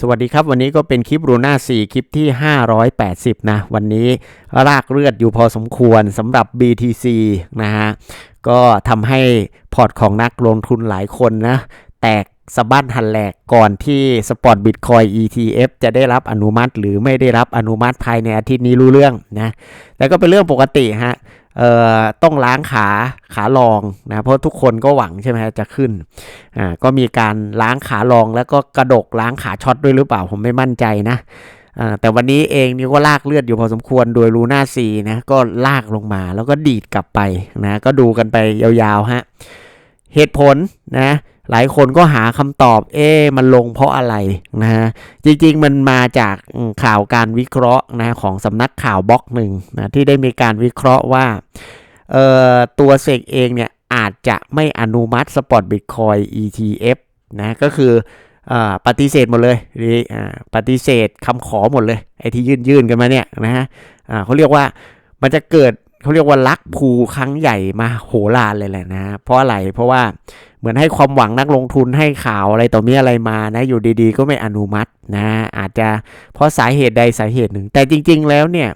สวัสดีครับ วันนี้ก็เป็นคลิปรูน่า4คลิปที่ 580 นะ วันนี้รากเลือดอยู่พอสมควรสำหรับ BTC นะฮะ ก็ทำให้พอร์ตของนักลงทุนหลายคนนะ แตกสะบั้นหันแหลกก่อนที่สปอตบิตคอย ETF จะได้รับอนุมัติ หรือไม่ได้รับอนุมัติภายในอาทิตย์นี้รู้เรื่องนะแต่ก็เป็นเรื่องปกติฮะ เอ่อต้องล้างขาขาลองนะเพราะทุกคนก็หวังใช่ไหมจะขึ้นอ่าก็มีการล้างขาลองแล้วก็กระดกล้างขาช็อตด้วยหรือเปล่าผมไม่มั่นใจนะอ่าแต่วันนี้เองนี่ก็ลากเลือดอยู่พอสมควรโดยลูน่าซีนะก็ลากลงมาแล้วก็ดีดกลับไปนะก็ดูกันไปยาวๆฮะเหตุผลนะ หลายคนก็หาคำตอบเอ๊มันลงเพราะอะไรนะฮะจริงๆมันมาจากข่าวการวิเคราะห์นะของสำนักข่าวบล็อกหนึ่งนะที่ได้มีการวิเคราะห์ว่าเอ่อตัวเซกเองเนี่ยอาจจะไม่อนุมัติสปอตบิตคอย ETF นะก็คืออปฏิเสธหมดเลยหรืออ่ปฏิเสธคำขอหมดเลยไอ้ที่ยื่นยื่นๆกันมาเนี่ยนะฮะเขาเรียกว่ามันจะเกิด เขาเรียกว่าลักภูครั้งใหญ่มาโหรานเลยแหละนะ เพราะอะไรเพราะว่าเหมือนให้ความหวังนักลงทุนให้ข่าวอะไรต่อมีอะไรมานะอยู่ดีๆ ก็ไม่อนุมัตินะ อาจจะเพราะสาเหตุใดสาเหตุหนึ่ง แต่จริง ๆ แล้วเนี่ย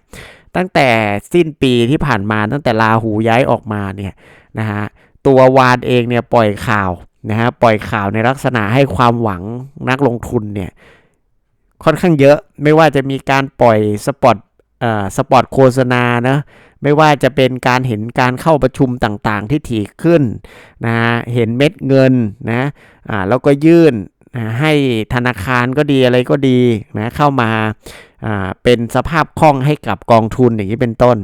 ตั้งแต่สิ้นปีที่ผ่านมาตั้งแต่ลาหูย้ายออกมาเนี่ยนะฮะตัววานเองเนี่ยปล่อยข่าวนะฮะปล่อยข่าวในลักษณะให้ความหวังนักลงทุนเนี่ยค่อนข้างเยอะไม่ว่าจะมีการปล่อยสปอตเอ่อสปอตโฆษณานะ ไม่ว่าจะเป็นการเห็นการเข้าประชุมต่างๆ ที่ถี่ขึ้นนะเห็นเม็ดเงินนะอ่าแล้วก็ยื่นให้ธนาคารก็ดีอะไรก็ดีนะเข้ามาอ่าเป็นสภาพคล่องให้กับกองทุนอย่างนี้เป็นต้น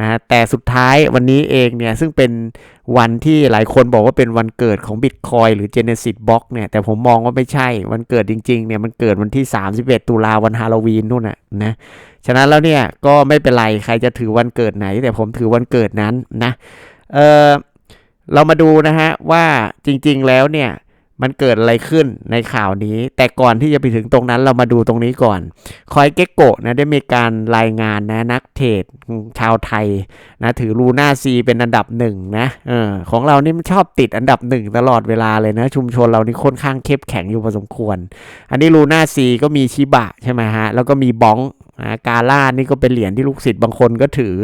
นะแต่สุดท้ายวันนี้เองเนี่ยซึ่งเป็นวันที่หลายคนบอกว่าเป็นวันเกิดของ Bitcoin หรือ Genesis Block เนี่ยแต่ผมมองว่าไม่ใช่วันเกิดจริงๆเนี่ยมันเกิดวันที่ 31 ตุลาวันฮาโลวีนนู่นน่ะนะฉะนั้นแล้วเนี่ยก็ไม่เป็นไรใครจะถือวันเกิดไหน แต่ผมถือวันเกิดนั้นนะเออเรามาดูนะฮะว่าจริงๆแล้วเนี่ย มันเกิดอะไรขึ้นในข่าวนี้ แต่ก่อนที่จะไปถึงตรงนั้นเรามาดูตรงนี้ก่อน คอยเก็กโกะนะได้มีการรายงานนะนักเทรดชาวไทยนะถือลูน่าซีเป็นอันดับหนึ่งนะเออของเรานี่มันชอบติดอันดับหนึ่งตลอดเวลาเลยนะชุมชนเรานี่ค่อนข้างเข้มแข็งอยู่พอสมควร อันนี้ลูน่าซีก็มีชิบะใช่ไหมฮะแล้วก็มีบ้องนะกาล่านี่ก็เป็นเหรียญที่ลูกศิษย์บางคนก็ถือ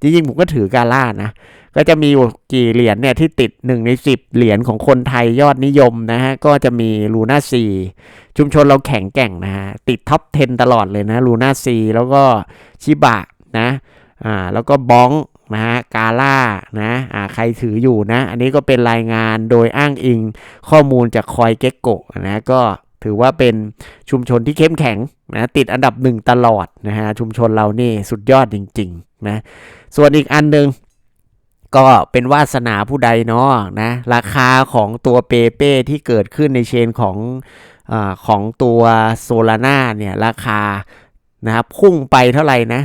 จริงๆผมก็ถือกาล่านะ ก็จะมีอยู่กี่เหรียญเนี่ยที่ติด 1 ใน 10 เหรียญของคนไทยยอดนิยมนะฮะ ก็จะมีลูน่าซีชุมชนเราแข็งแกร่งนะฮะ ติดท็อป 10 ตลอดเลยนะลูน่าซีแล้วก็ชิบะนะอ่าแล้วก็บ้องนะฮะกาล่านะอ่าใครถืออยู่นะ อันนี้ก็เป็นรายงานโดยอ้างอิงข้อมูลจากคอยเก็กโกะนะก็ถือว่าเป็นชุมชนที่เข้มแข็งนะติดอันดับหนึ่งตลอดนะฮะชุมชนเรานี่สุดยอดจริงๆนะส่วนอีกอันหนึ่ง ก็เป็นวาสนาผู้ใดเนาะนะ ราคาของตัวเปเป้ที่เกิดขึ้นในเชนของอของตัวโซลาร่าเนี่ย ราคานะครับพุ่งไปเท่าไหร่นะ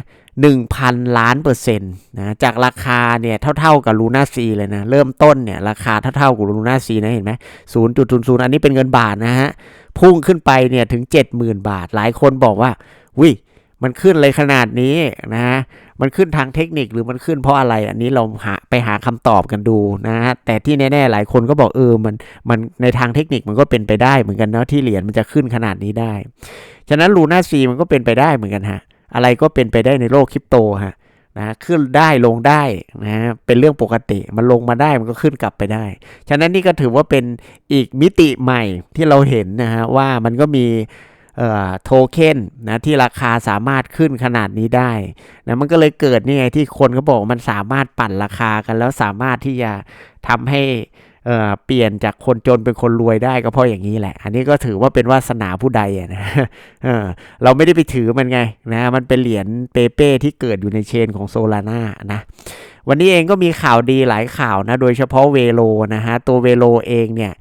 1,000 ล้านเปอร์เซ็นต์นะจากราคาเนี่ยเท่าๆกับลูน่าซีเลยนะ เริ่มต้นเนี่ยราคาเท่าๆกับลูน่าซีนะเห็นไหม0.00อันนี้เป็นเงินบาทนะฮะ พุ่งขึ้นไปเนี่ยถึง 70,000 บาท หลายคนบอกว่าวิ มันขึ้นเลยขนาดนี้นะฮะมันขึ้นทางเทคนิคหรือมันขึ้นเพราะอะไร อันนี้เราหาไปหาคำตอบกันดูนะฮะแต่ที่แน่ๆหลายคนก็บอกเออมันมันในทางเทคนิคมันก็เป็นไปได้เหมือนกันเนาะที่เหรียญมันจะขึ้นขนาดนี้ได้ ฉะนั้นลูน่าซีมันก็เป็นไปได้เหมือนกันฮะอะไรก็เป็นไปได้ในโลกคริปโตฮะนะขึ้นได้ลงได้นะเป็นเรื่องปกติมันลงมาได้มันก็ขึ้นกลับไปได้ ฉะนั้นนี่ก็ถือว่าเป็นอีกมิติใหม่ที่เราเห็นนะฮะว่ามันก็มี โทเค็นนะที่ราคาสามารถขึ้นขนาดนี้ได้นะมันก็เลยเกิดนี่ไงที่คนเขาบอกมันสามารถปั่นราคากัน แล้วสามารถที่จะทำให้เปลี่ยนจากคนจนเป็นคนรวยได้ก็เพราะอย่างนี้แหละ อันนี้ก็ถือว่าเป็นวาสนาผู้ใดนะเเราไม่ได้ไปถือมันไงนะ มันเป็นเหรียญเปเป้ที่เกิดอยู่ในเชนของโซลาร่านะ วันนี้เองก็มีข่าวดีหลายข่าวนะ โดยเฉพาะเวโลนะฮะ ตัวเวโลเองเนี่ย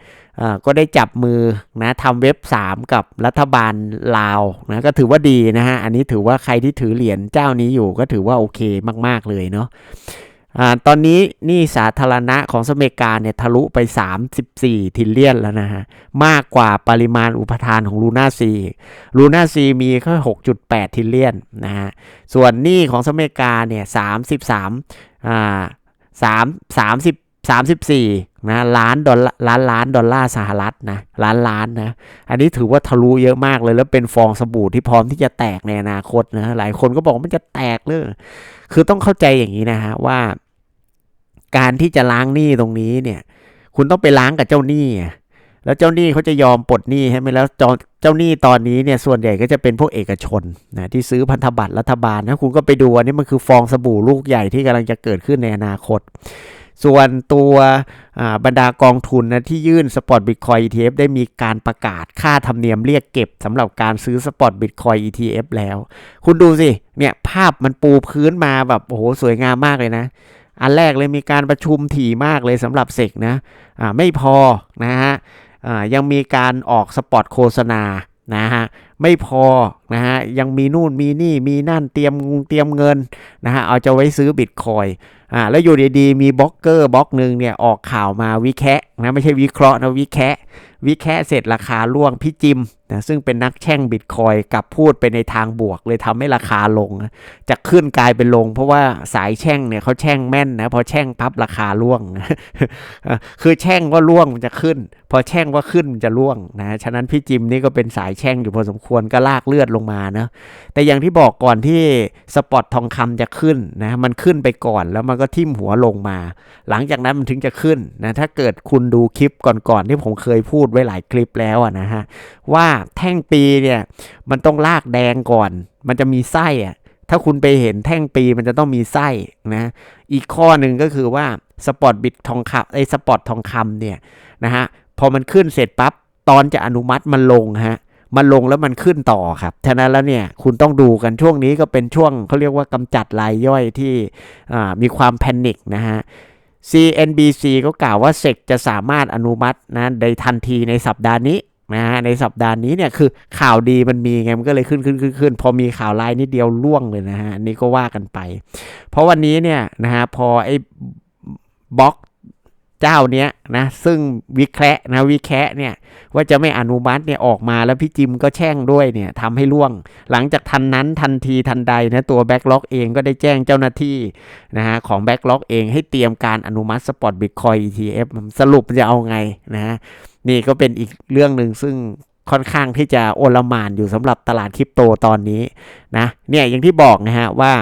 ก็ได้จับมือนะทำเว็บ 3 กับรัฐบาลลาวนะก็ถือว่าดีนะฮะ อันนี้ถือว่าใครที่ถือเหรียญเจ้านี้อยู่ก็ถือว่าโอเคมาก ๆ เลยเนาะอตอนนี้นี่สาธารณะของสเมกาเนี่ยทะลุไป 34 ทิลเลียนแล้วนะฮะ มากกว่าปริมาณอุปทานของลูน่าซีลูน่าซีมีแค่ 6.8 ทิลเลียนนะฮะ ส่วนหนี้ของสเมริกาเนี่ย 33อ่า3 30 34นะล้านดอลลาร์ล้านล้านดอลลาร์สหรัฐนะล้านล้านนะอันนี้ถือว่าทะลุเยอะมากเลย แล้วเป็นฟองสบู่ที่พร้อมที่จะแตกในอนาคตนะหลายคนก็บอกมันจะแตกเลยคือต้องเข้าใจอย่างนี้นะฮะว่า การที่จะล้างหนี้ตรงนี้เนี่ย คุณต้องไปล้างกับเจ้าหนี้แล้วเจ้าหนี้เขาจะยอมปลดหนี้ใช่ไหมแล้วเจ้าหนี้ตอนนี้เนี่ยส่วนใหญ่ก็จะเป็นพวกเอกชนนะที่ซื้อพันธบัตรรัฐบาลนะคุณก็ไปดูอันนี้มันคือฟองสบู่ลูกใหญ่ที่กำลังจะเกิดขึ้นในอนาคต ส่วนตัวบรรดากองทุนนะที่ยื่นสปอตบิตคอย ETF ได้มีการประกาศค่าธรรมเนียมเรียกเก็บสำหรับการซื้อสปอตบิตคอย ETF แล้ว คุณดูสิ เนี่ยภาพมันปูพื้นมาแบบโอ้โหสวยงามมากเลยนะ อันแรกเลยมีการประชุมถี่มากเลยสำหรับเสกนะอ่าไม่พอนะฮะยังมีการออกสปอตโฆษณา นะฮะไม่พอนะฮะยังมีนู่นมีนี่มีนั่นเตรียมเตรียมเงินนะฮะเอาจะไว้ซื้อบิตคอยอ่าแล้วอยู่ดีๆมีบล็อกเกอร์บล็อกหนึ่งเนี่ยออกข่าวมาวิแคะนะไม่ใช่วิเคราะห์นะวิแคะวิแคะเสร็จราคาล่วงพี่จิม นะซึ่งเป็นนักแช่งบิตคอยกับพูดไปในทางบวก เลยทำให้ราคาลงนะขึ้นกลายเป็นลง เพราะว่าสายแช่งเนี่ยเขาแช่งแม่นนะพอแช่งปั๊บราคาล่วง คือแช่งว่าล่วงมันจะขึ้น พอแช่งว่าขึ้นมันจะล่วงนะฉะนั้นพี่จิมนี่ก็เป็นสายแช่งอยู่พอสมควรก็ลากเลือดลงมานะแต่อย่างที่บอกก่อนที่สปอตทองคำจะขึ้นนะมันขึ้นไปก่อนแล้วมันก็ทิ่มหัวลงมา หลังจากนั้นมันถึงจะขึ้นนะถ้าเกิดคุณดูคลิปก่อนๆที่ผมเคยพูดไว้หลายคลิปแล้วนะฮะว่าแท่งปีเนี่ย มันต้องลากแดงก่อน มันจะมีไส้อะถ้าคุณไปเห็นแท่งปีมันจะต้องมีไส้นะ อีกข้อหนึ่งก็คือว่าสปอตบิตทองคำไอ้สปอตทองคำเนี่ยนะฮะพอมันขึ้นเสร็จปั๊บตอนจะอนุมัติมันลงฮะมันลงแล้วมันขึ้นต่อครับฉะนั้นแล้วเนี่ยคุณต้องดูกันช่วงนี้ก็เป็นช่วงเขาเรียกว่ากำจัดรายย่อยที่มีความแพนิคนะฮะ CNBC ก็กล่าวว่าเซกจะสามารถอนุมัตินะในทันทีในสัปดาห์นี้ นะในสัปดาห์นี้เนี่ยคือข่าวดีมันมีไงมันก็เลยขึ้นขึ้นขึ้นขึ้นพอมีข่าวร้ายนิดเดียวล่วงเลยนะฮะอันนี้ก็ว่ากันไป เพราะวันนี้เนี่ยนะฮะพอไอ้บล็อกเจ้าเนี้ยนะซึ่งวิเคร์นะวิเคร์เนี่ยว่าจะไม่อนุมัติเนี่ยออกมาแล้วพี่จิมก็แช่งด้วยเนี่ยทำให้ล่วง หลังจากทันนั้นทันทีทันใดนะตัวแบ็กล็อกเองก็ได้แจ้งเจ้าหน้าที่นะฮะของแบ็กล็อกเองให้เตรียมการอนุมัติสปอตบิตคอย ETF สรุปจะเอาไงนะฮะ นี่ก็เป็นอีกเรื่องหนึ่งซึ่งค่อนข้างที่จะโอลมานอยู่สำหรับตลาดคริปโตตอนนี้นะเนี่ยอย่างที่บอกนะฮะว่า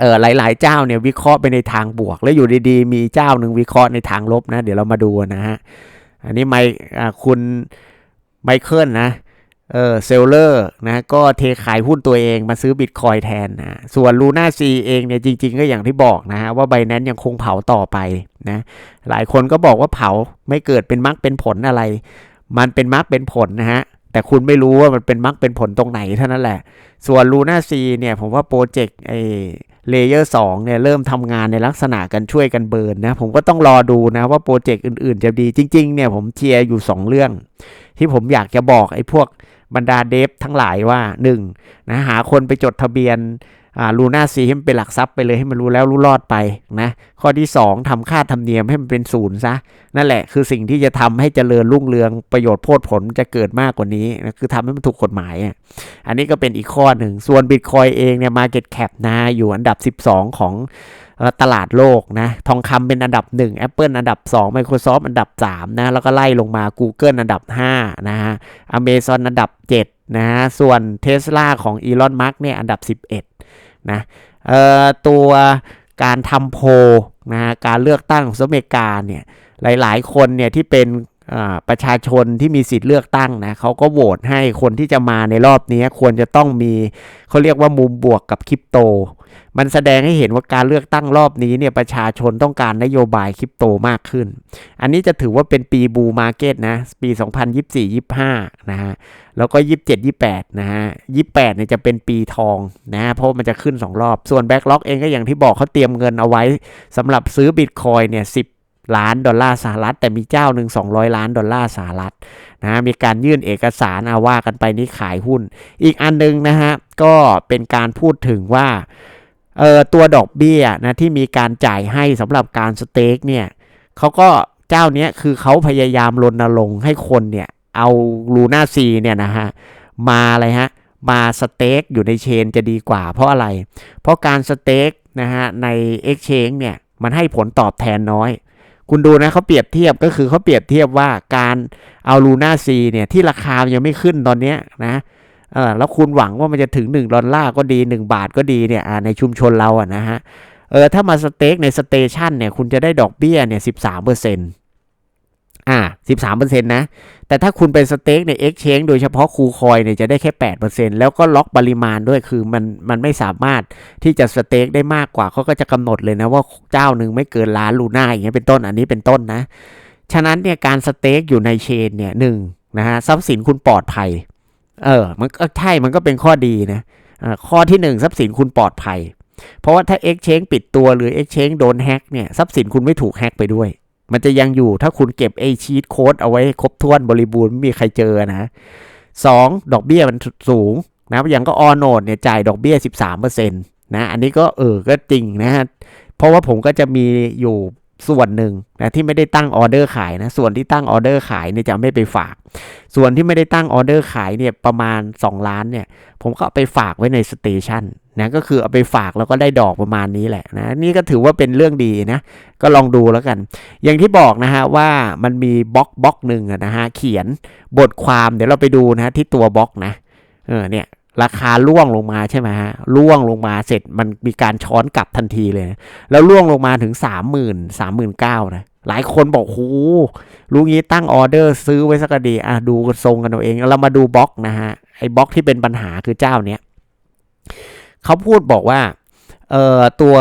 เออหลาย ๆ เจ้าเนี่ยวิเคราะห์ไปในทางบวก แล้วอยู่ดีๆ มีเจ้าหนึ่งวิเคราะห์ในทางลบนะ เดี๋ยวเรามาดูนะฮะอันนี้ไมค์คุณไมเคิลนะ เออเซลเลอร์นะก็เทขายหุ้นตัวเองมาซื้อบิตคอยแทนนะส่วนลูน่าซีเองเนี่ยจริง ๆ ก็อย่างที่บอกนะฮะว่าไบแนนยังคงเผาต่อไปนะหลายคนก็บอกว่าเผาไม่เกิดเป็นมรรคเป็นผลอะไร มันเป็นมรรคเป็นผลนะฮะแต่คุณไม่รู้ว่ามันเป็นมรรคเป็นผลตรงไหนเท่านั้นแหละ ส่วนลูน่าซีเนี่ยผมว่าโปรเจกต์ไอเลเยอร์สเนี่ยเริ่มทำงานในลักษณะกันช่วยกันเบิร์นนะผมก็ต้องรอดูนะว่าโปรเจกต์อื่นๆจะดีจริง ๆ เนี่ยผมเชียร์อยู่ 2 เรื่อง ที่ผมอยากจะบอกไอ้พวก บรรดาเดฟทั้งหลายว่า 1. นะหาคนไปจดทะเบียน ลูน่าซีให้มันเป็นหลักทรัพย์ไปเลยให้มันรู้แล้วรู้รอดไปนะข้อที่ 2ทำค่าธรรมเนียมให้มันเป็นศูนย์ซะนั่นแหละคือสิ่งที่จะทำให้เจริญรุ่งเรืองประโยชน์โพดผลจะเกิดมากกว่านี้นะคือทำให้มันถูกกฎหมายอะอันนี้ก็เป็นอีกข้อหนึ่งส่วน Bitcoin เองเนี่ย Market Cap นะอยู่อันดับ 12 ของเอ่อตลาดโลกนะทองคำเป็นอันดับ 1 Apple อันดับ 2 Microsoft อันดับ 3 นะ แล้วก็ไล่ลงมา Google อันดับ 5 นะฮะ Amazon อันดับ 7 นะฮะ ส่วน Tesla ของ Elon Musk เนี่ยอันดับ 11 นะตัวการทำโพลนะการเลือกตั้งของสหรัฐอเมริกาเนี่ยหลาย ๆ คนเนี่ยที่เป็น ประชาชนที่มีสิทธิ์เลือกตั้งนะเขาก็โหวตให้คนที่จะมาในรอบนี้ควรจะต้องมีเขาเรียกว่ามุมบวกกับคริปโต มันแสดงให้เห็นว่าการเลือกตั้งรอบนี้เนี่ยประชาชนต้องการนโยบายคริปโตมากขึ้น อันนี้จะถือว่าเป็นปีบูมาร์เก็ตนะปี 2024-25 นะฮะแล้วก็ 27 28 นะฮะ 28เนี่ยจะเป็นปีทองนะ เพราะมันจะขึ้น 2 รอบ ส่วนแบ็กล็อกเองก็อย่างที่บอกเขาเตรียมเงินเอาไว้สำหรับซื้อบิตคอยเนี่ย10 ล้านดอลลาร์สหรัฐ แต่มีเจ้าหนึ่ง200 ล้านดอลลาร์สหรัฐนะมีการยื่นเอกสารอาว่ากันไปนี่ขายหุ้น อีกอันนึงนะฮะก็เป็นการพูดถึงว่าเออตัวดอกเบี้ยนะที่มีการจ่ายให้สำหรับการสเต็กเนี่ยเขาก็เจ้าเนี้ยคือเขาพยายามรณรงค์ให้คนเนี่ยเอาลูน่าซีเนี่ยนะฮะมาอะไรฮะมาสเต็กอยู่ในเชนจะดีกว่า เพราะอะไร เพราะการสเต็กนะฮะใน Exchange เนี่ยมันให้ผลตอบแทนน้อย คุณดูนะเขาเปรียบเทียบก็คือเขาเปรียบเทียบว่าการเอาลูน่าซีเนี่ยที่ราคายังไม่ขึ้นตอนเนี้ยนะเออแล้วคุณหวังว่ามันจะถึง 1 ดอลลาร์ก็ดี 1 บาทก็ดีเนี่ยในชุมชนเราอะนะฮะเออถ้ามาสเต็กในสเตชันเนี่ยคุณจะได้ดอกเบี้ยเนี่ยสิบสามเปอร์เซ็นต์ อ่าสิบสามเปอร์เซ็นต์นะ แต่ถ้าคุณเป็นสเต็กใน Exchange โดยเฉพาะคูคอยเนี่ยจะได้แค่8%แล้วก็ล็อกปริมาณด้วยคือมันมันไม่สามารถที่จะสเต็กได้มากกว่าเขาก็จะกำหนดเลยนะว่าเจ้าหนึ่งไม่เกินล้านลูน่าอย่างเงี้ยเป็นต้นอันนี้เป็นต้นนะ ฉะนั้นเนี่ยการสเต็กอยู่ในเชนเนี่ยหนึ่งนะฮะทรัพย์สินคุณปลอดภัย เออ มันก็ใช่มันก็เป็นข้อดีนะข้อที่หนึ่งทรัพย์สินคุณปลอดภัย เพราะว่าถ้า Exchange ปิดตัวหรือ Exchange โดนแฮ็กเนี่ยทรัพย์สินคุณไม่ถูกแฮ็กไปด้วย มันจะยังอยู่ถ้าคุณเก็บไอชีตโค้ดเอาไว้ครบถ้วนบริบูรณ์ไม่มีใครเจอนะสองดอกเบี้ยมันสูงนะอย่างก็ออโนดเนี่ยจ่ายดอกเบี้ย 13%นะอันนี้ก็เออก็จริงนะฮะเพราะว่าผมก็จะมีอยู่ ส่วนหนึ่งนะที่ไม่ได้ตั้งออเดอร์ขายนะส่วนที่ตั้งออเดอร์ขายเนี่ยจะไม่ไปฝาก ส่วนที่ไม่ได้ตั้งออเดอร์ขายเนี่ยประมาณ 2 ล้านเนี่ยผมก็ไปฝากไว้ในสเตชันนะก็คือเอาไปฝากแล้วก็ได้ดอกประมาณนี้แหละนะนี่ก็ถือว่าเป็นเรื่องดีนะก็ลองดูแล้วกัน อย่างที่บอกนะฮะว่ามันมีบล็อกบล็อกหนึ่งนะฮะเขียนบทความเดี๋ยวเราไปดูนะที่ตัวบล็อกนะเออเนี่ย ราคาล่วงลงมาใช่ไหมฮะล่วงลงมาเสร็จมันมีการช้อนกลับทันทีเลยนะแล้วล่วงลงมาถึง3 0 0 0 0 3 9 0 0 0นเก้านะหลายคนบอกโหรู้งี้ตั้งออเดอร์ซื้อไว้สักดีอะดูทรงกันเอาเองเรามาดูบล็อกนะฮะไอ้บล็อกที่เป็นปัญหาคือเจ้าเนี้ยเขาพูดบอกว่าเอ่อตัว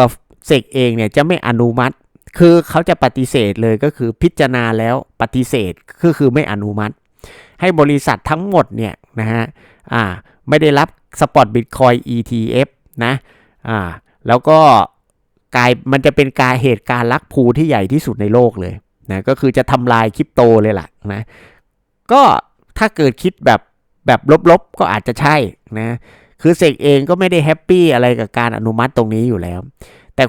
เซกเองเนี่ยจะไม่อนุมัติ คือเขาจะปฏิเสธเลยก็คือพิจารณาแล้วปฏิเสธก็คือไม่อนุมัติ ให้บริษัททั้งหมดเนี่ยนะฮะอ่า ไม่ได้รับสปอตบิตคอย ETF นะอ่าแล้วก็กลายมันจะเป็นการเหตุการณ์ลักพูที่ใหญ่ที่สุดในโลกเลยนะก็คือจะทำลายคริปโตเลยล่ะนะก็ถ้าเกิดคิดแบบแบบลบๆ ก็อาจจะใช่นะคือเสกเองก็ไม่ได้แฮปปี้อะไรกับการอนุมัติตรงนี้อยู่แล้ว แต่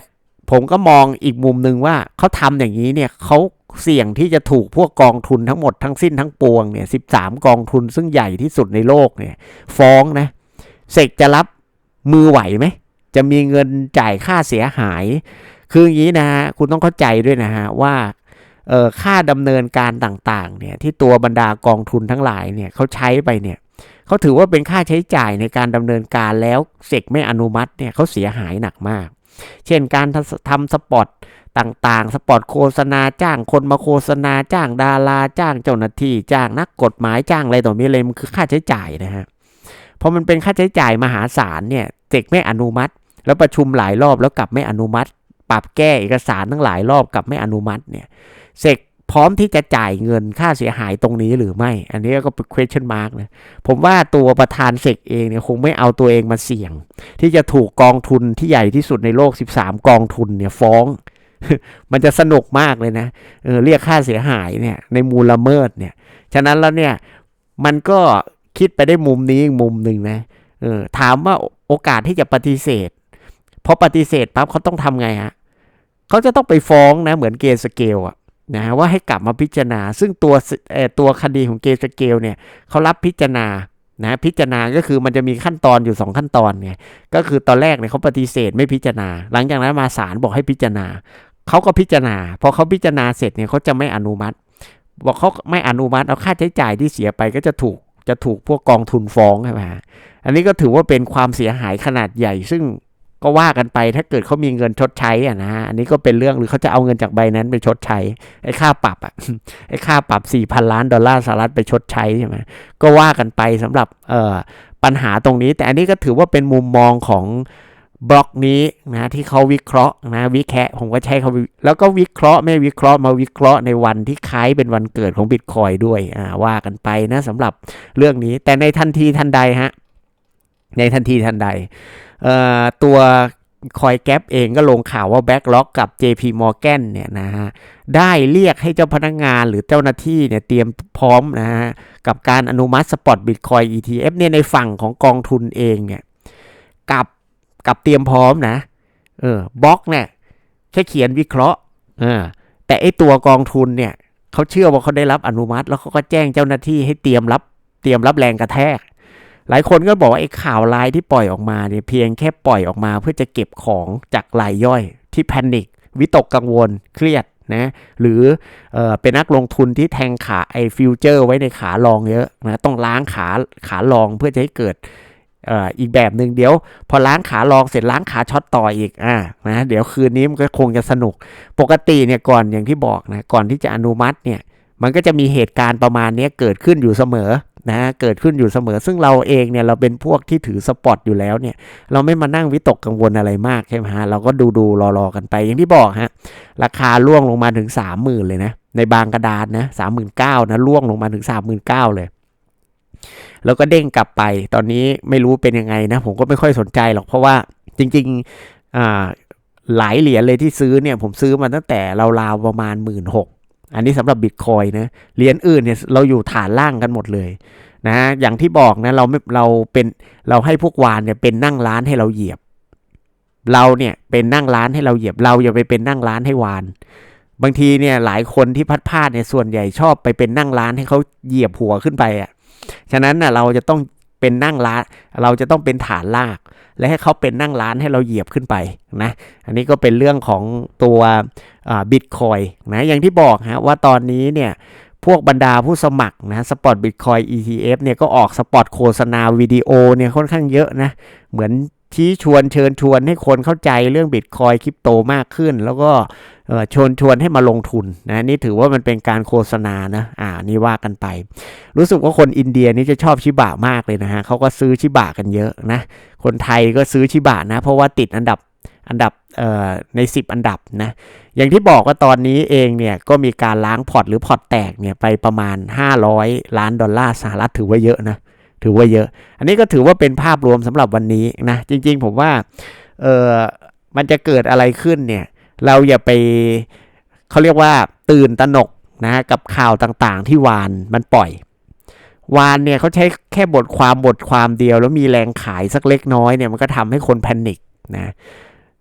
ผมก็มองอีกมุมหนึ่งว่าเขาทำอย่างนี้เนี่ยเขา เสี่ยงที่จะถูกพวกกองทุนทั้งหมดทั้งสิ้นทั้งปวงเนี่ยสิกองทุนซึ่งใหญ่ที่สุดในโลกเนี่ย ฟ้องนะเสกจะรับมือไหวไหมจะมีเงินจ่ายค่าเสียหาย คืออย่างนี้นะฮะคุณต้องเข้าใจด้วยนะฮะว่าเอ่อค่าดำเนินการต่างๆเนี่ยที่ตัวบรรดากองทุนทั้งหลายเนี่ยเขาใช้ไปเนี่ยเขาถือว่าเป็นค่าใช้จ่ายในการดำเนินการแล้วเสกไม่อนุมัติเนี่ยเขาเสียหายหนักมาก เช่นการทำสปอตต่างๆ สปอตโฆษณาจ้างคนมาโฆษณาจ้างดาราจ้างเจ้าหน้าที่จ้างนักกฎหมายจ้างอะไรต่อมีอะไรมันคือค่าใช้จ่ายนะฮะพอมันเป็นค่าใช้จ่ายมหาศาลเนี่ยเสกไม่อนุมัติ แล้วประชุมหลายรอบแล้วกลับไม่อนุมัติ ปรับแก้เอกสารทั้งหลายรอบกลับไม่อนุมัติเนี่ยเสก พร้อมที่จะจ่ายเงินค่าเสียหายตรงนี้หรือไม่ อันนี้ก็เป็น question mark นะ ผมว่าตัวประธานเสกเองเนี่ยคงไม่เอาตัวเองมาเสี่ยง ที่จะถูกกองทุนที่ใหญ่ที่สุดในโลก 13 กองทุนเนี่ยฟ้อง มันจะสนุกมากเลยนะเออเรียกค่าเสียหายเนี่ยในมูลละเมิดเนี่ย ฉะนั้นแล้วเนี่ยมันก็คิดไปได้มุมนี้อีกมุมหนึ่งนะเออถามว่าโอกาสที่จะปฏิเสธพอปฏิเสธปั๊บเขาต้องทำไงฮะเขาจะต้องไปฟ้องนะเหมือนเกสเกลอะ นะว่าให้กลับมาพิจารณา ซึ่งตัวตัวคดีของเกสเกลเนี่ยเขารับพิจารณานะพิจารณาก็คือมันจะมีขั้นตอนอยู่ 2 ขั้นตอนไงก็คือตอนแรกเนี่ยเขาปฏิเสธไม่พิจารณา หลังจากนั้นมาศาลบอกให้พิจารณาเขาก็พิจารณาพอเขาพิจารณาเสร็จเนี่ยเขาจะไม่อนุมัติ บอกเขาไม่อนุมัติเอาค่าใช้จ่ายที่เสียไปก็จะถูกจะถูกพวกกองทุนฟ้องใช่ไหมฮะอันนี้ก็ถือว่าเป็นความเสียหายขนาดใหญ่ ซึ่ง ก็ว่ากันไปถ้าเกิดเขามีเงินชดใช้อะนะอันนี้ก็เป็นเรื่องหรือเขาจะเอาเงินจากใบนั้นไปชดใช้ไอ้ค่าปรับอะไอ้ค่าปรับ4พันล้านดอลลาร์สหรัฐไปชดใช้ใช่ไหมก็ว่ากันไปสำหรับเอ่อปัญหาตรงนี้ แต่อันนี้ก็ถือว่าเป็นมุมมองของบล็อกนี้นะที่เขาวิเคราะห์นะวิแคะผมก็ใช้เขาแล้วก็วิเคราะห์ไม่วิเคราะห์มาวิเคราะห์ในวันที่คล้ายเป็นวันเกิดของบิตคอยด้วยอ่าว่ากันไปนะสำหรับเรื่องนี้ แต่ในทันทีทันใดฮะในทันทีทันใด ตัวคอยแก๊ปเองก็ลงข่าวว่าแบ็กล็อกกับ JP Morgan เนี่ยนะฮะได้เรียกให้เจ้าพนักงงานหรือเจ้าหน้าที่เนี่ยเตรียมพร้อมนะฮะกับการอนุมัติสปอตบิตคอย ETF เนี่ยในฝั่งของกองทุนเองเนี่ยกับกับเตรียมพร้อมนะเออบล็อกเนี่ยแค่เขียนวิเคราะห์เออแต่ไอตัวกองทุนเนี่ยเขาเชื่อว่าเขาได้รับอนุมัติ แล้วเขาก็แจ้งเจ้าหน้าที่ให้เตรียมรับเตรียมรับแรงกระแทก หลายคนก็บอกว่าไอ้ข่าวลายที่ปล่อยออกมาเนี่ยเพียงแค่ปล่อยออกมา เพื่อจะเก็บของจากรายย่อยที่แพนิควิตกกังวลเครียดนะหรือเออเป็นนักลงทุนที่แทงขาไอ้ฟิวเจอร์ไว้ในขาลองเยอะนะต้องล้างขาขาลองเพื่อจะให้เกิดอีกแบบหนึ่งเดี๋ยว พอล้างขาลองเสร็จล้างขาช็อตต่ออีกอ่านะเดี๋ยวคืนนี้มันก็คงจะสนุก ปกติเนี่ยก่อนอย่างที่บอกนะก่อนที่จะอนุมัติเนี่ยมันก็จะมีเหตุการณ์ประมาณนี้เกิดขึ้นอยู่เสมอ นะเกิดขึ้นอยู่เสมอ ซึ่งเราเองเนี่ยเราเป็นพวกที่ถือสปอตอยู่แล้วเนี่ยเราไม่มานั่งวิตกกังวลอะไรมากใช่ไหมฮะเราก็ดูดูรอรอกันไป อย่างที่บอกฮะราคาล่วงลงมาถึงสามหมื่นเลยนะ ในบางกระดานนะสามหมื่นเก้านะล่วงลงมาถึงสามหมื่นเก้าเลยแล้วก็เด้งกลับไป ตอนนี้ไม่รู้เป็นยังไงนะ ผมก็ไม่ค่อยสนใจหรอก เพราะว่าจริงๆอ่าหลายเหรียญเลยที่ซื้อเนี่ย ผมซื้อมาตั้งแต่ราวๆประมาณหมื่นหก อันนี้สำหรับบิตคอยนะเหรียญอื่นเนี่ยเราอยู่ฐานล่างกันหมดเลยนะอย่างที่บอกนะเราไม่เราเป็นเราให้พวกวานเนี่ยเป็นนั่งร้านให้เราเหยียบ เราเนี่ยเป็นนั่งร้านให้เราเหยียบ เราอย่าไปเป็นนั่งร้านให้วาน บางทีเนี่ยหลายคนที่พัดพลาดเนี่ยส่วนใหญ่ชอบไปเป็นนั่งร้านให้เขาเหยียบหัวขึ้นไปอะฉะนั้นน่ะเราจะต้องเป็นนั่งร้าน เราจะต้องเป็นฐานลาก และให้เขาเป็นนั่งร้านให้เราเหยียบขึ้นไปนะอันนี้ก็เป็นเรื่องของตัวบิตคอยนะอย่างที่บอกฮะว่าตอนนี้เนี่ยพวกบรรดาผู้สมัครนะสปอตบิตคอย ETF เนี่ยก็ออกสปอตโฆษณาวิดีโอเนี่ยค่อนข้างเยอะนะเหมือน ชี้ชวนเชิญชวนให้คนเข้าใจเรื่องบิตคอยคริปโตมากขึ้น แล้วก็ชวนชวนให้มาลงทุนนะนี่ถือว่ามันเป็นการโฆษณานะอ่านี่ว่ากันไป รู้สึกว่าคนอินเดียนี่จะชอบชิบะมากเลยนะฮะเขาก็ซื้อชิบะกันเยอะนะคนไทยก็ซื้อชิบะนะ เพราะว่าติดอันดับอันดับใน 10 อันดับนะอย่างที่บอกว่าตอนนี้เองเนี่ยก็มีการล้างพอร์ตหรือพอร์ตแตกเนี่ยไปประมาณ 500 ล้านดอลลาร์สหรัฐถือว่าเยอะนะ ถือว่าเยอะ อันนี้ก็ถือว่าเป็นภาพรวมสำหรับวันนี้นะจริง ๆ ผมว่าเออมันจะเกิดอะไรขึ้นเนี่ย เราอย่าไปเขาเรียกว่าตื่นตระหนกนะกับข่าวต่างๆ ที่วานมันปล่อย วานเนี่ยเขาใช้แค่บทความบทความเดียว แล้วมีแรงขายสักเล็กน้อยเนี่ยมันก็ทำให้คนแพนิคนะ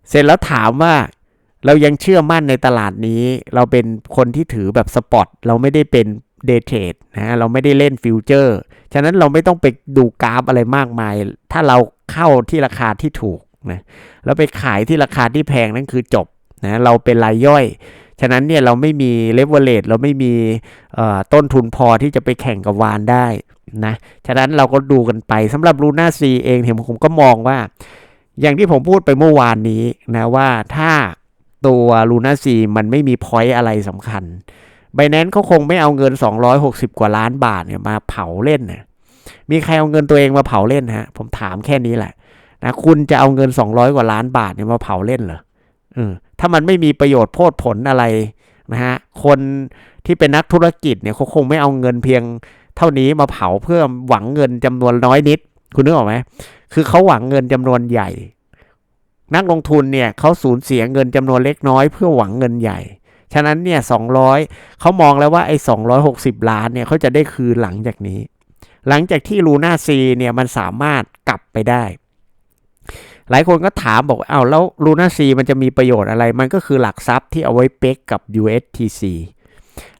เสร็จแล้วถามว่าเรายังเชื่อมั่นในตลาดนี้ เราเป็นคนที่ถือแบบสปอต เราไม่ได้เป็น เดทเทรดนะเราไม่ได้เล่นฟิวเจอร์ ฉะนั้นเราไม่ต้องไปดูกราฟอะไรมากมาย ถ้าเราเข้าที่ราคาที่ถูกนะแล้วไปขายที่ราคาที่แพงนั่นคือจบนะเราเป็นรายย่อย ฉะนั้นเนี่ยเราไม่มีเลเวลเลตเราไม่มีต้นทุนพอที่จะไปแข่งกับวานได้นะ ฉะนั้นเราก็ดูกันไปสำหรับลูน่าซีเองผมผมก็มองว่า อย่างที่ผมพูดไปเมื่อวานนี้นะว่าถ้าตัวลูน่าซีมันไม่มีพอยต์อะไรสำคัญ ไบแนนเขาคงไม่เอาเงิน 260 กว่าล้านบาทเนี่ยมาเผาเล่นนะมีใครเอาเงินตัวเองมาเผาเล่นฮะ ผมถามแค่นี้แหละนะคุณจะเอาเงิน 200 กว่าล้านบาทเนี่ยมาเผาเล่นเหรอเออถ้ามันไม่มีประโยชน์โพดผลอะไรนะฮะคนที่เป็นนักธุรกิจเนี่ยเขาคงไม่เอาเงินเพียงเท่านี้มาเผาเพื่อหวังเงินจำนวนน้อยนิด คุณนึกออกไหมคือเขาหวังเงินจำนวนใหญ่ นักลงทุนเนี่ยเขาสูญเสียเงินจำนวนเล็กน้อย เพื่อหวังเงินใหญ่ ฉะนั้นเนี่ยสองเขามองแล้วว่าไอ้สองล้านเนี่ยเขาจะได้คืนหลังจากนี้ หลังจากที่ลูน่าซีเนี่ยมันสามารถกลับไปได้หลายคนก็ถามบอกเอ้าแล้วลูน่าซีมันจะมีประโยชน์อะไร มันก็คือหลักทรัพย์ที่เอาไว้เป๊กกับ USTC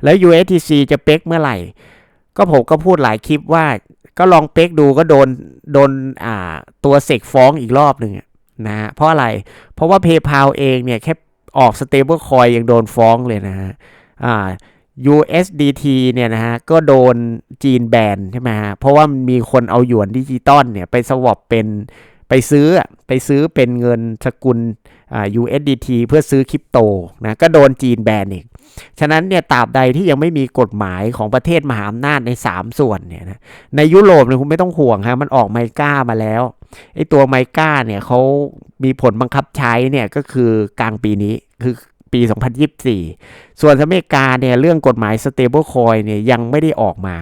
แล้ว USTC จะเป๊กเมื่อไหร่ ก็ผมก็พูดหลายคลิปว่าก็ลองเป๊กดูก็โดนโดนอ่าตัวเสกฟ้องอีกรอบหนึ่งนะเพราะอะไร เพราะว่า PayPal เองเนี่ยแค่ ออก stable coin ยังโดนฟ้องเลยนะฮะอ่า USDT เนี่ยนะฮะก็โดนจีนแบนใช่ไหมฮะเพราะว่ามีคนเอาหยวนดิจิตอลเนี่ยไปสวอปเป็นไปซื้อไปซื้อเป็นเงินสกุล USDT เพื่อซื้อคริปโตนะก็โดนจีนแบนอีก ฉะนั้นเนี่ยตราบใดที่ยังไม่มีกฎหมายของประเทศมหาอำนาจใน 3 ส่วนเนี่ยนะในยุโรปเนี่ยคุณไม่ต้องห่วงฮะมันออกไมก้ามาแล้วไอ้ตัวไมก้าเนี่ยเขามีผลบังคับใช้เนี่ยก็คือกลางปีนี้ คือปี 2024 ส่วนอเมริกาเนี่ยเรื่องกฎหมาย stable coin เนี่ยยังไม่ได้ออกมา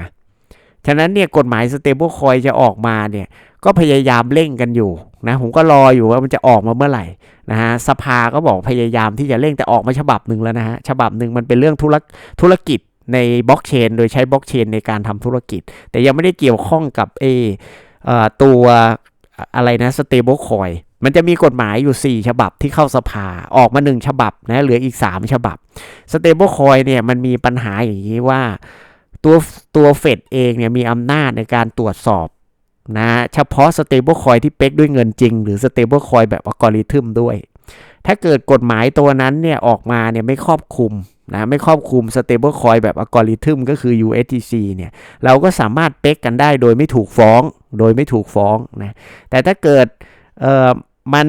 ฉะนั้นเนี่ยกฎหมาย stable coin จะออกมาเนี่ยก็พยายามเร่งกันอยู่นะผมก็รออยู่ว่ามันจะออกมาเมื่อไหร่นะฮะสภาก็บอกพยายามที่จะเร่งแต่ออกมาฉบับหนึ่งแล้วนะฮะฉบับหนึ่งมันเป็นเรื่องธุรธุรกิจในบล็อกเชนโดยใช้บล็อกเชนในการทำธุรกิจ แต่ยังไม่ได้เกี่ยวข้องกับเอตัวอะไรนะสเตเบิลคอย มันจะมีกฎหมายอยู่ 4 ฉบับที่เข้าสภาออกมา 1 ฉบับนะเหลืออีก 3 ฉบับสเตเบิลคอยเนี่ยมันมีปัญหาอย่างนี้ว่าตัวตัวเฟดเองเนี่ยมีอำนาจในการตรวจสอบนะเฉพาะ stable coin ที่เป๊กด้วยเงินจริง หรือ stable coin แบบอัลกอริทึมด้วย ถ้าเกิดกฎหมายตัวนั้นเนี่ยออกมาเนี่ยไม่ครอบคลุมนะไม่ครอบคลุม stable coin แบบอัลกอริทึมก็คือ USDC เนี่ยเราก็สามารถเป๊กกันได้โดยไม่ถูกฟ้อง โดยไม่ถูกฟ้องนะแต่ถ้าเกิดเอ่อ มัน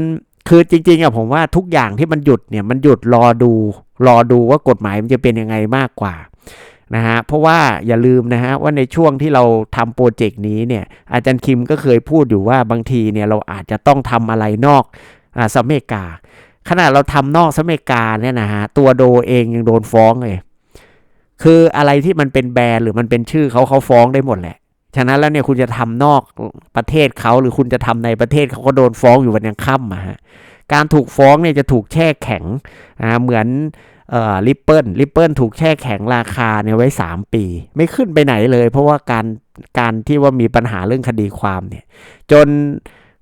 คือจริงๆอะผมว่าทุกอย่างที่มันหยุดเนี่ยมันหยุดรอดูรอดูว่ากฎหมายมันจะเป็นยังไงมากกว่านะฮะเพราะว่าอย่าลืมนะฮะว่าในช่วงที่เราทำโปรเจกต์นี้เนี่ยอาจารย์คิมก็เคยพูดอยู่ว่าบางทีเนี่ยเราอาจจะต้องทำอะไรนอกอ่าสเมริกาขนาดเราทำนอกสหรัฐอเมริกาเนี่ยนะฮะตัวโดเองยังโดนฟ้องเลยคืออะไรที่มันเป็นแบรนด์หรือมันเป็นชื่อเขาเขาฟ้องได้หมดแหละ ฉะนั้นแล้วเนี่ยคุณจะทำนอกประเทศเขาหรือคุณจะทำในประเทศเขาก็โดนฟ้องอยู่วันยังค่ำอะฮะการถูกฟ้องเนี่ยจะถูกแช่แข็งอ่าเหมือนออลิปเปิลริปเปิลถูกแช่แข็งราคาเนี่ยไว้ 3 ปี ไม่ขึ้นไปไหนเลย เพราะว่าการการที่ว่ามีปัญหาเรื่องคดีความเนี่ย จน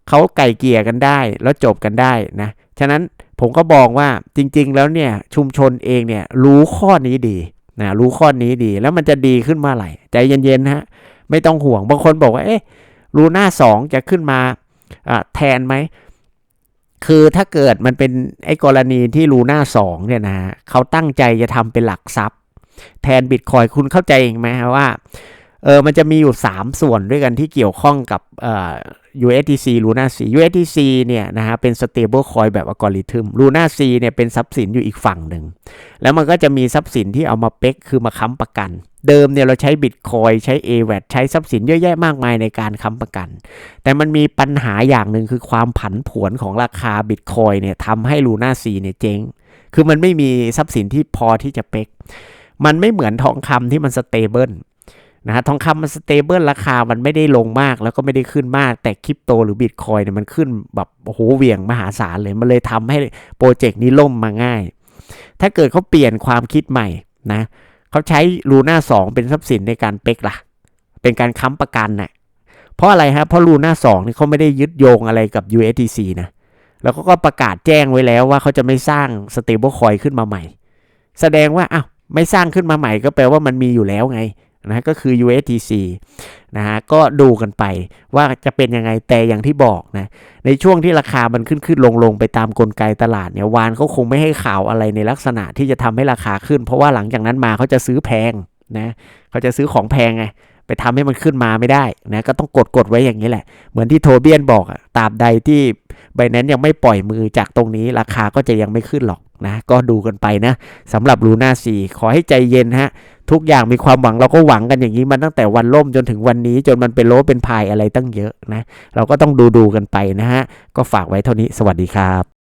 เขาไก่เกี่ยกันได้แล้วจบกันได้นะ ฉะนั้นผมก็บอกว่าจริง ๆ แล้วเนี่ยชุมชนเองเนี่ยรู้ข้อนี้ดีนะรู้ข้อนี้ดีแล้วมันจะดีขึ้นเมื่อไหร่ใจเย็นๆนะฮะ ไม่ต้องห่วง บางคนบอกว่าเอ๊ะรูน้าสองจะขึ้นมาแทนไหม คือถ้าเกิดมันเป็นไอ้กรณีที่รูน่าสองเนี่ยนะเขาตั้งใจจะทำเป็นหลักทรัพย์ แทนบิตคอยคุณเข้าใจเองไหมว่าเออมันจะมีอยู่ 3 ส่วนด้วยกันที่เกี่ยวข้องกับเอ่อ USDC Luna C USDC เนี่ยนะฮะเป็น stable coin แบบอัลกอริทึม Luna C เนี่ยเป็นทรัพย์สินอยู่อีกฝั่งหนึ่ง แล้วมันก็จะมีทรัพย์สินที่เอามาเป๊กคือมาค้ำประกัน เดิมเนี่ยเราใช้บิตคอยใช้ AVAT ใช้ทรัพย์สินเยอะแยะมากมายในการค้ำประกัน แต่มันมีปัญหาอย่างหนึ่งคือความผันผวนของราคาบิตคอยเนี่ยทำให้ลูน่าซีเนี่ยเจ๊ง คือมันไม่มีทรัพย์สินที่พอที่จะเป๊ก มันไม่เหมือนทองคำที่มันสเตเบิลนะฮะทองคำมันสเตเบิลราคามันไม่ได้ลงมากแล้วก็ไม่ได้ขึ้นมาก แต่คริปโตหรือบิตคอยเนี่ยมันขึ้นแบบโอ้โหเวี่ยงมหาศาลเลย มันเลยทำให้โปรเจกต์นี้ล่มมาง่าย ถ้าเกิดเขาเปลี่ยนความคิดใหม่นะ เขาใช้ลูน่าสองเป็นทรัพย์สินในการเป๊กล่ะ เป็นการค้ำประกันน่ะเพราะอะไรฮะเพราะลูน่าสองนี่เขาไม่ได้ยึดโยงอะไรกับ USDC นะแล้วเขาก็ประกาศแจ้งไว้แล้วว่าเขาจะไม่สร้าง stable coin ขึ้นมาใหม่ แสดงว่าอ้าวไม่สร้างขึ้นมาใหม่ก็แปลว่ามันมีอยู่แล้วไง นะก็คือ USDC นะฮะก็ดูกันไปว่าจะเป็นยังไงแต่อย่างที่บอกนะในช่วงที่ราคามันขึ้นขึ้นลงลงไปตามกลไกตลาดเนี่ยวานเขาคงไม่ให้ข่าวอะไรในลักษณะที่จะทำให้ราคาขึ้น เพราะว่าหลังจากนั้นมาเขาจะซื้อแพงนะเขาจะซื้อของแพงไงไปทำให้มันขึ้นมาไม่ได้นะก็ต้องกดกดไว้อย่างนี้แหละ เหมือนที่โทเบียนบอกอะตราบใดที่ไบแนนยังไม่ปล่อยมือจากตรงนี้ราคาก็จะยังไม่ขึ้นหรอกนะก็ดูกันไปนะสำหรับลูน่าซีขอให้ใจเย็นฮะ ทุกอย่างมีความหวังเราก็หวังกันอย่างนี้มันตั้งแต่วันล่มจนถึงวันนี้จนมันเป็นโลเป็นพายอะไรตั้งเยอะนะ เราก็ต้องดูดูกันไปนะฮะ ก็ฝากไว้เท่านี้สวัสดีครับ